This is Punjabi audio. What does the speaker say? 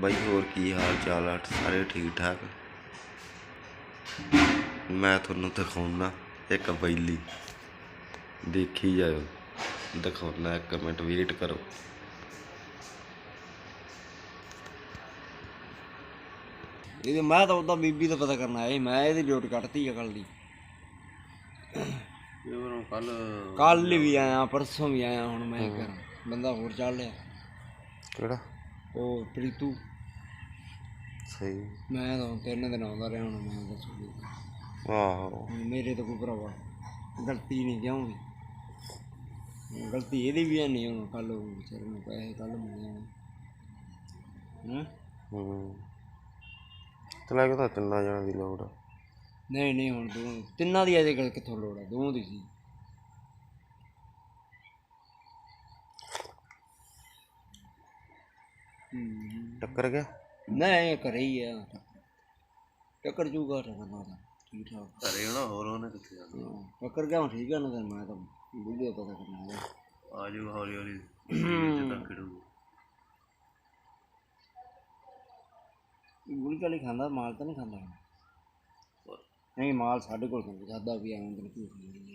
ਬਾਈ ਹੋਰ ਕੀ ਹਾਲ ਚਾਲ ਆ? ਸਾਰੇ ਠੀਕ ਠਾਕ ਮੈਂ ਤੁਹਾਨੂੰ ਦਿਖਾਉਣਾ ਇੱਕ ਬੈਲੀ। ਦੇਖੀ ਜਾਓ ਦਿਖਾਉਣਾ ਇੱਕ ਮਿੰਟ ਵੇਟ ਕਰੋ। ਇਹਦੇ ਮੈਂ ਤਾਂ ਉਹਦਾ ਬੀਬੀ ਦਾ ਪਤਾ ਕਰਨ ਆਇਆ ਸੀ ਮੈਂ ਇਹਦੀ ਡਿਊਟੀ ਕੱਟਤੀ ਆ ਕੱਲ ਦੀ। ਇਹ ਕੱਲ ਕੱਲ ਵੀ ਆਇਆ ਪਰਸੋਂ ਵੀ ਆਇਆ ਹੁਣ ਮੈਂ ਕਰ ਬੰਦਾ ਹੋਰ ਚੱਲ ਲਿਆ ਕਿਹੜਾ? ਉਹ ਪ੍ਰੀਤੂ? ਸਹੀ। ਮੈਂ ਤਾਂ ਤਿੰਨ ਦਿਨ ਆਉਂਦਾ ਰਿਹਾ ਹੁਣ ਮੈਂ ਦੱਸੂ ਆਹੋ। ਹੁਣ ਮੇਰੇ ਤਾਂ ਕੋਈ ਭਰਾਵਾ ਗਲਤੀ ਨਹੀਂ ਵੀ ਗਲਤੀ ਇਹਦੀ ਵੀ ਹੈ ਨਹੀਂ ਹੁਣ ਕੱਲ ਉਹ ਵਿਚਾਰੇ ਨੂੰ ਪੈਸੇ ਕੱਲ ਮਿਲੇ ਨੇ ਹੂੰ? ਹੂੰ। ਤੇ ਲੱਗ ਤਾਂ ਤਿੰਨਾਂ ਜਣਾਂ ਦੀ ਲੋੜ ਆ। ਨਹੀਂ ਨਹੀਂ ਹੁਣ ਦੋ ਤਿੰਨਾਂ ਦੀ ਅਜੇ ਕਿੱਥੋਂ ਲੋੜ ਆ? ਦੋ ਦੀ ਸੀ। ਟੱਕਰ ਗਿਆ? ਨਹੀਂ ਘਰੇ ਹੀ ਆ। ਟੱਕਰ ਜੂਗਾ ਟੱਕਰਨਾ ਤਾਂ ਠੀਕ ਠਾਕ। ਘਰੇ ਹੋਣਾ ਹੋਰ ਉਹਨੇ ਕਿੱਥੇ ਜਾਣਾ? ਟੱਕਰ ਗਿਆ ਹੁਣ ਠੀਕ ਆ ਨਾ ਮੈਂ ਤਾਂ ਬੁੱਢੇ ਦਾ ਪਤਾ ਕਰਨਾ ਹੈ ਆ ਜਾਊਗਾ ਹੌਲੀ ਹੌਲੀ ਗੁਲੀ ਕਾਲੀ ਖਾਂਦਾ ਮਾਲ ਤਾਂ ਨਹੀਂ ਖਾਂਦਾ ਨਹੀਂ ਮਾਲ ਸਾਡੇ ਕੋਲ ਖਾਂਦਾ ਵੀ ਐਵੇਂ ਤਾਂ ਨਹੀਂ